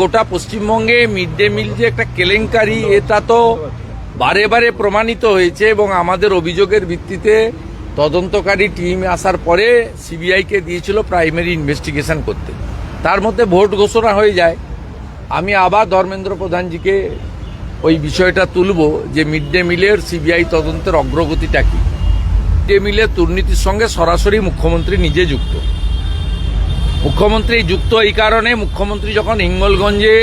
গোটা পশ্চিমবঙ্গে mid day meal যে একটা কেলেঙ্কারি, এটা তো বারে বারে প্রমাণিত হয়েছে এবং আমাদের অভিযোগের ভিত্তিতে তদন্তকারী টিম আসার পরে সিবিআইকে দিয়েছিল প্রাইমারি ইনভেস্টিগেশন করতে। তার মধ্যে ভোট ঘোষণা হয়ে যায়। আমি আবার ধর্মেন্দ্র প্রধানজিকে ওই বিষয়টা তুলব যে মিড ডে মিলের সিবিআই তদন্তের অগ্রগতিটা কি। মিড ডে মিলের দুর্নীতির সঙ্গে সরাসরি মুখ্যমন্ত্রী নিজে যুক্ত। মুখ্যমন্ত্রী যুক্ত এই কারণে মুখ্যমন্ত্রী যখন হিঙ্গলগঞ্জে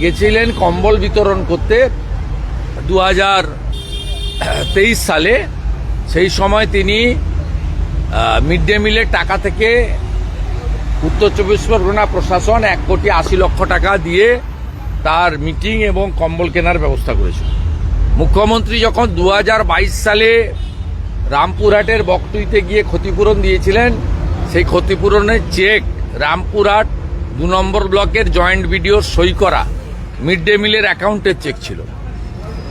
গেছিলেন কম্বল বিতরণ করতে দু হাজার তেইশ সালে, সেই সময় তিনি মিড ডে মিলের টাকা থেকে উত্তর চব্বিশ পরগনা প্রশাসন এক কোটি আশি লক্ষ টাকা দিয়ে তার মিটিং এবং কম্বল কেনার ব্যবস্থা করেছিল। মুখ্যমন্ত্রী যখন দু হাজার বাইশ সালে রামপুরহাটের বকটুইতে গিয়ে ক্ষতিপূরণ দিয়েছিলেন সেই ক্ষতিপূরণের চেক রামপুরহাট দু নম্বর ব্লকের জয়েন্ট ভিডিও সই করা, মিড ডে মিলের অ্যাকাউন্টের চেক ছিল।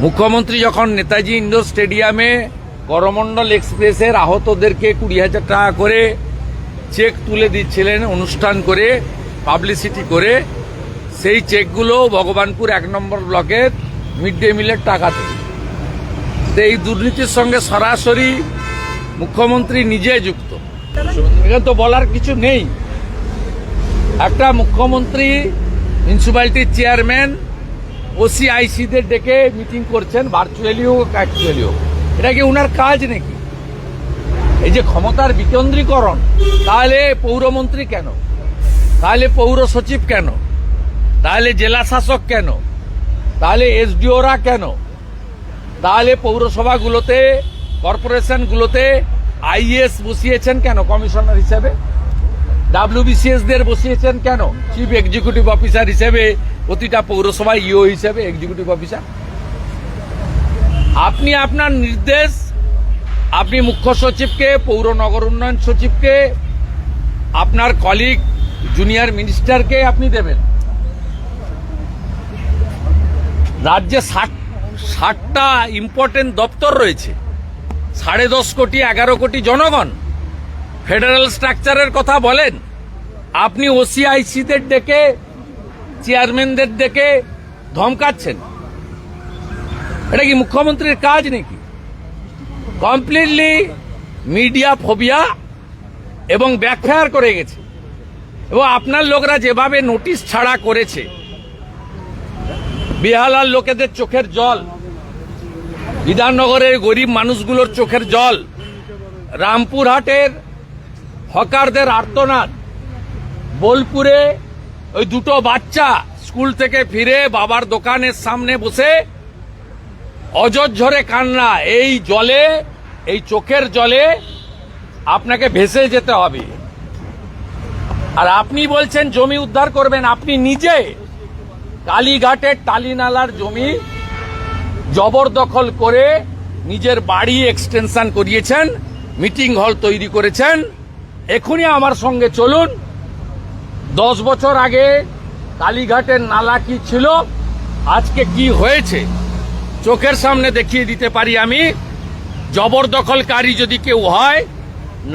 মুখ্যমন্ত্রী যখন নেতাজি ইন্ডোর স্টেডিয়ামে করমণ্ডল এক্সপ্রেসের আহতদেরকে কুড়ি হাজার টাকা করে চেক তুলে দিচ্ছিলেন, অনুষ্ঠান করে, পাবলিসিটি করে, সেই চেকগুলো ভগবানপুর এক নম্বর ব্লকের মিড ডে মিলের টাকা এই দুর্নীতির সঙ্গে সরাসরি মুখ্যমন্ত্রী নিজে যুক্ত। এখানে তো বলার কিছু নেই। একটা মুখ্যমন্ত্রী মিউনিসিপ্যালিটির চেয়ারম্যান ওসিআইসিদের ডেকে মিটিং করছেন ভার্চুয়ালি হোক অ্যাকচুয়ালি হোক। এটা কি উনার কাজ নাকি? এই যে ক্ষমতার বিকেন্দ্রীকরণ, তাহলে পৌরমন্ত্রী কেন? তাহলে পৌর সচিব কেন? তাহলে জেলা শাসক কেন? তাহলে এসডিওরা কেন? তাহলে পৌরসভাগুলোতে কর্পোরেশনগুলোতে আইএস বসিয়েছেন কেন? কমিশনার হিসেবে? ডাব্লিউবিসিএস দের বসিয়েছেন কেন? চিফ এক্সিকিউটিভ অফিসার হিসেবে, প্রতিটা পৌরসভা ইও হিসেবে এক্সিকিউটিভ অফিসার আপনি আপনার নির্দেশ, আপনি মুখ্য সচিবকে, পৌর নগর উন্নয়ন সচিবকে, আপনার কলিগ জুনিয়র মিনিস্টারকে আপনি দেবেন। রাজ্যে ষাট ষাটটা ইম্পর্টেন্ট দপ্তর রয়েছে। সাড়ে দশ কোটি, এগারো কোটি জনগণ ফেডারেল স্ট্রাকচারের কথা বলেন। আপনি ওসিআইসিদের ডেকে, চেয়ারম্যানদের ডেকে ধমকাচ্ছেন। এটা কি মুখ্যমন্ত্রীর কাজ নাকি? কমপ্লিটলি মিডিয়া ফোবিয়া এবং ব্যাকফায়ার করে গেছে। এবং আপনার লোকরা যেভাবে নোটিশ ছাড়া করেছে, বেহালার লোকেদের চোখের জল বিধাননগরের গরিব মানুষগুলোর চোখের জল, রামপুরহাটের হকারদের আর্তনাদ, বোলপুরে ওই দুটো বাচ্চা স্কুল থেকে ফিরে বাবার দোকানের সামনে বসে অজর কান্না, এই জলে, এই চোখের জলে আপনাকে ভেসে যেতে হবে। আর আপনি বলছেন জমি উদ্ধার করবেন, আপনি নিজে কালীঘাটের টালিনালার জমি জবরদখল করে নিজের বাড়ি এক্সটেনশন করিয়েছেন মিটিং হল তৈরি করেছেন। এখনই আমার সঙ্গে চলুন। দশ বছর আগে কালীঘাটের নালা কি ছিল? আজকে কি হয়েছে? চোখের সামনে দেখিয়ে দিতে পারি আমি। জবরদখলকারী যদি কেউ হয়,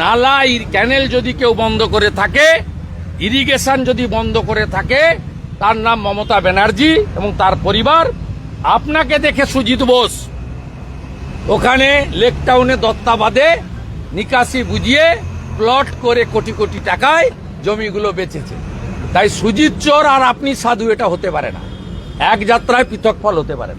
নালা ক্যানেল যদি কেউ বন্ধ করে থাকে ইরিগেশন যদি বন্ধ করে থাকে, তার নাম মমতা ব্যানার্জি এবং তার পরিবার আপনাকে দেখে সুজিত বোস। ওখানে লেক টাউনে দত্তাবাদে নিকাশি বুঝিয়ে প্লট করে কোটি কোটি টাকায় জমিগুলো বেচেছে। তাই সুজিত চোর আর আপনি সাধু, এটা হতে পারে না। এক যাত্রায় পৃথক ফল হতে পারে